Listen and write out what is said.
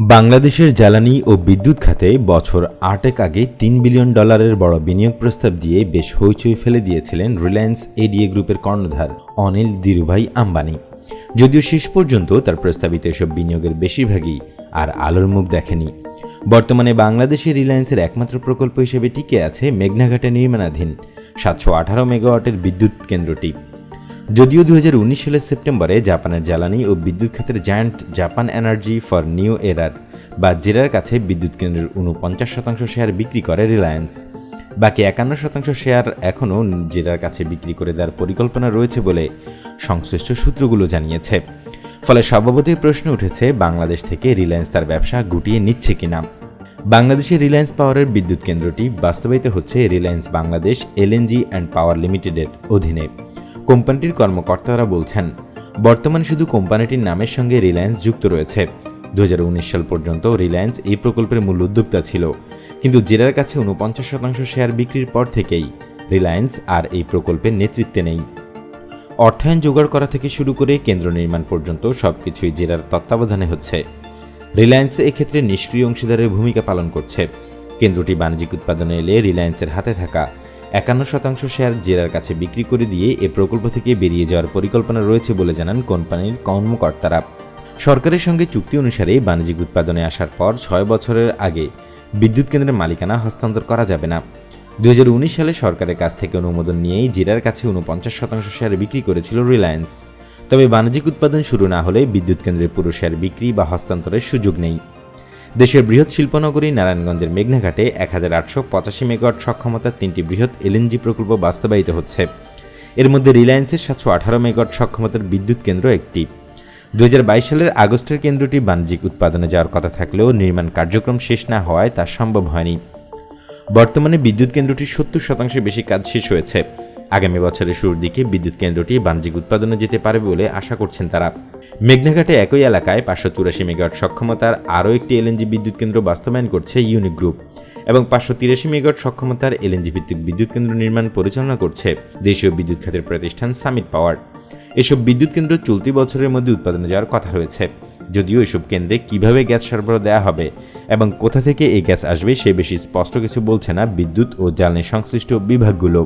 বাংলাদেশের জ্বালানি ও বিদ্যুৎ খাতে বছর আটেক আগে তিন বিলিয়ন ডলারের বড় বিনিয়োগ প্রস্তাব দিয়ে বেশ হইচই ফেলে দিয়েছিলেন রিলায়েন্স এডিএ গ্রুপের কর্ণধার অনিল দিরুভাই আম্বানি। যদিও শেষ পর্যন্ত তার প্রস্তাবিত এসব বিনিয়োগের বেশিরভাগই আর আলোর মুখ দেখেনি। বর্তমানে বাংলাদেশে রিলায়েন্সের একমাত্র প্রকল্প হিসেবে টিকে আছে মেঘনাঘাটে নির্মাণাধীন সাতশো আঠারো মেগাওয়াটের বিদ্যুৎ কেন্দ্রটি। যদিও দু হাজার উনিশ সালের সেপ্টেম্বরে জাপানের জ্বালানি ও বিদ্যুৎ খাতের giant Japan energy for new error বা জেরার কাছে বিদ্যুৎ কেন্দ্রের উনপঞ্চাশ শতাংশ শেয়ার বিক্রি করে রিলায়েন্স বাকি একান্ন শতাংশ শেয়ার এখনও জেরার কাছে বিক্রি করে দেওয়ার পরিকল্পনা রয়েছে বলে সংশ্লিষ্ট সূত্রগুলো জানিয়েছে। ফলে স্বভাবতই প্রশ্ন উঠেছে, বাংলাদেশ থেকে রিলায়েন্স তার ব্যবসা গুটিয়ে নিচ্ছে কিনা? বাংলাদেশের রিলায়েন্স পাওয়ারের বিদ্যুৎ কেন্দ্রটি বাস্তবায়িত হচ্ছে Reliance Bangladesh LNG and power লিমিটেডের অধীনে। কোম্পানিটির কর্মকর্তারা বলছেন, বর্তমানে শুধু কোম্পানিটির নামের সঙ্গে রিলায়েন্স যুক্ত রয়েছে। দু হাজার উনিশ সাল পর্যন্ত রিলায়েন্স এই প্রকল্পের মূল উদ্যোক্তা ছিল। কিন্তু জেরার কাছে উনপঞ্চাশ শতাংশ শেয়ার বিক্রির পর থেকেই রিলায়েন্স আর এই প্রকল্পের নেতৃত্বে নেই। অর্থায়ন জোগাড় করা থেকে শুরু করে কেন্দ্র নির্মাণ পর্যন্ত সবকিছুই জেরার তত্ত্বাবধানে হচ্ছে। রিলায়েন্স এক্ষেত্রে নিষ্ক্রিয় অংশীদারের ভূমিকা পালন করছে। কেন্দ্রটি বাণিজ্যিক উৎপাদনে এলে রিলায়েন্সের হাতে থাকা একান্ন শতাংশ শেয়ার জেরার কাছে বিক্রি করে দিয়ে এ প্রকল্প থেকে বেরিয়ে যাওয়ার পরিকল্পনা রয়েছে বলে জানান কোম্পানির কর্মকর্তারা। সরকারের সঙ্গে চুক্তি অনুসারে বাণিজ্যিক উৎপাদনে আসার পর ছয় বছরের আগে বিদ্যুৎ কেন্দ্রের মালিকানা হস্তান্তর করা যাবে না। দু হাজার উনিশ সালে সরকারের কাছ থেকে অনুমোদন নিয়েই জেরার কাছে উনপঞ্চাশ শতাংশ শেয়ার বিক্রি করেছিল রিলায়েন্স। তবে বাণিজ্যিক উৎপাদন শুরু না হলে বিদ্যুৎ কেন্দ্রের পুরো শেয়ার বিক্রি বা হস্তান্তরের সুযোগ নেই। দেশের বৃহৎ শিল্পনগরী নারায়ণগঞ্জের মেঘনাঘাটে এক হাজার আটশো পঁচাশি মেগাওয়াট সক্ষমতার তিনটি বৃহৎ এলএনজি প্রকল্প বাস্তবায়িত হচ্ছে। এর মধ্যে রিলায়েন্সের সাতশো আঠারো মেগাওয়াট সক্ষমতার বিদ্যুৎ কেন্দ্র একটি। দুই হাজার বাইশ সালের আগস্টের কেন্দ্রটি বাণিজ্যিক উৎপাদনে যাওয়ার কথা থাকলেও নির্মাণ কার্যক্রম শেষ না হওয়ায় তা সম্ভব হয়নি। বর্তমানে বিদ্যুৎ কেন্দ্রটির সত্তর শতাংশের বেশি কাজ শেষ হয়েছে। আগামী বছরের শুরুর দিকে বিদ্যুৎ কেন্দ্রটি বাণিজ্যিক উৎপাদনে যেতে পারবে বলে আশা করছেন তারা। মেঘনাঘাটে একই এলাকায় পাঁচশো চুরাশি মেগাওয়াট সক্ষমতার আরও একটি এলএনজি বিদ্যুৎ কেন্দ্র বাস্তবায়ন করছে ইউনিক গ্রুপ এবং পাঁচশো তিরাশি মেগাওয়াট সক্ষমতার এলএনজি ভিত্তিক বিদ্যুৎ কেন্দ্র নির্মাণ পরিচালনা করছে দেশীয় বিদ্যুৎ খাতের প্রতিষ্ঠান সামিট পাওয়ার। এসব বিদ্যুৎ কেন্দ্র চলতি বছরের মধ্যে উৎপাদনে যাওয়ার কথা রয়েছে। যদিও এসব কেন্দ্রে কীভাবে গ্যাস সরবরাহ দেওয়া হবে এবং কোথা থেকে এই গ্যাস আসবে সে বেশি স্পষ্ট কিছু বলছে না বিদ্যুৎ ও জ্বালানি সংশ্লিষ্ট বিভাগগুলো।